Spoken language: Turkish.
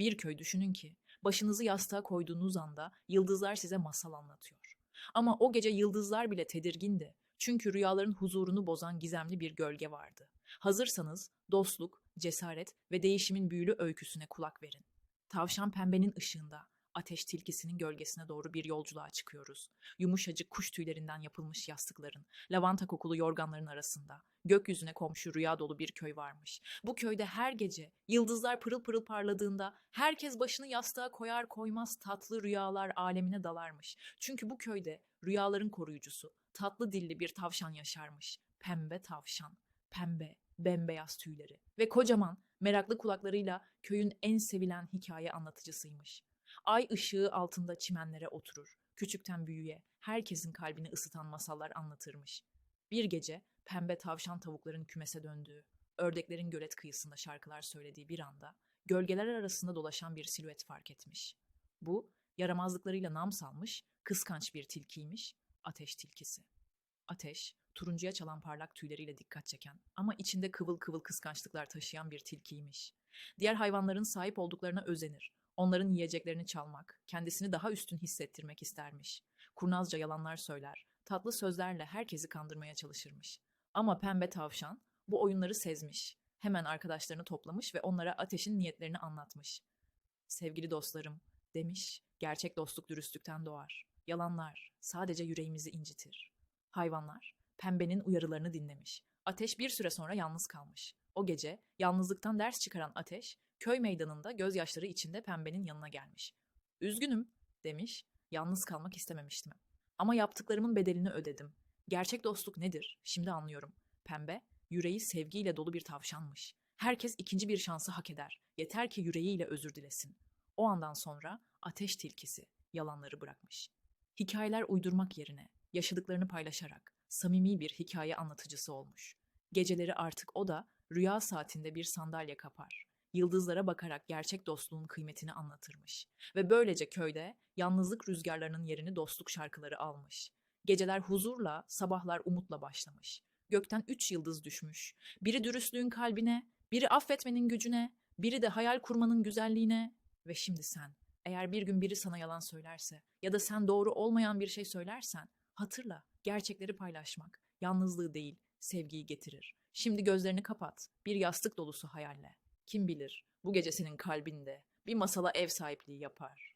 Bir köy düşünün ki başınızı yastığa koyduğunuz anda yıldızlar size masal anlatıyor. Ama o gece yıldızlar bile tedirgindi. Çünkü rüyaların huzurunu bozan gizemli bir gölge vardı. Hazırsanız dostluk, cesaret ve değişimin büyülü öyküsüne kulak verin. Tavşan pembenin ışığında ateş tilkisinin gölgesine doğru bir yolculuğa çıkıyoruz. Yumuşacık kuş tüylerinden yapılmış yastıkların, lavanta kokulu yorganların arasında gökyüzüne komşu rüya dolu bir köy varmış. Bu köyde her gece yıldızlar pırıl pırıl parladığında herkes başını yastığa koyar koymaz tatlı rüyalar alemine dalarmış. Çünkü bu köyde rüyaların koruyucusu, tatlı dilli bir tavşan yaşarmış. Pembe tavşan, pembe, bembeyaz tüyleri ve kocaman, meraklı kulaklarıyla köyün en sevilen hikaye anlatıcısıymış. Ay ışığı altında çimenlere oturur. Küçükten büyüğe herkesin kalbini ısıtan masallar anlatırmış. Bir gece pembe tavşan tavukların kümese döndüğü, ördeklerin gölet kıyısında şarkılar söylediği bir anda gölgeler arasında dolaşan bir silüet fark etmiş. Bu yaramazlıklarıyla nam salmış, kıskanç bir tilkiymiş, ateş tilkisi. Ateş, turuncuya çalan parlak tüyleriyle dikkat çeken ama içinde kıvıl kıvıl kıskançlıklar taşıyan bir tilkiymiş. Diğer hayvanların sahip olduklarına özenir. Onların yiyeceklerini çalmak, kendisini daha üstün hissettirmek istermiş. Kurnazca yalanlar söyler, tatlı sözlerle herkesi kandırmaya çalışırmış. Ama pembe tavşan bu oyunları sezmiş. Hemen arkadaşlarını toplamış ve onlara ateşin niyetlerini anlatmış. Sevgili dostlarım, demiş, gerçek dostluk dürüstlükten doğar. Yalanlar sadece yüreğimizi incitir. Hayvanlar pembenin uyarılarını dinlemiş. Ateş bir süre sonra yalnız kalmış. O gece yalnızlıktan ders çıkaran Ateş, köy meydanında gözyaşları içinde pembenin yanına gelmiş. Üzgünüm, demiş, yalnız kalmak istememiştim. Ama yaptıklarımın bedelini ödedim. Gerçek dostluk nedir? Şimdi anlıyorum. Pembe, yüreği sevgiyle dolu bir tavşanmış. Herkes ikinci bir şansı hak eder. Yeter ki yüreğiyle özür dilesin. O andan sonra ateş tilkisi yalanları bırakmış. Hikayeler uydurmak yerine yaşadıklarını paylaşarak samimi bir hikaye anlatıcısı olmuş. Geceleri artık o da rüya saatinde bir sandalye kapar. Yıldızlara bakarak gerçek dostluğun kıymetini anlatırmış. Ve böylece köyde yalnızlık rüzgarlarının yerini dostluk şarkıları almış. Geceler huzurla, sabahlar umutla başlamış. Gökten üç yıldız düşmüş. Biri dürüstlüğün kalbine, biri affetmenin gücüne, biri de hayal kurmanın güzelliğine. Ve şimdi sen, eğer bir gün biri sana yalan söylerse ya da sen doğru olmayan bir şey söylersen, hatırla, gerçekleri paylaşmak, yalnızlığı değil, sevgiyi getirir. Şimdi gözlerini kapat, bir yastık dolusu hayalle. Kim bilir, bu gece senin kalbinde bir masala ev sahipliği yapar.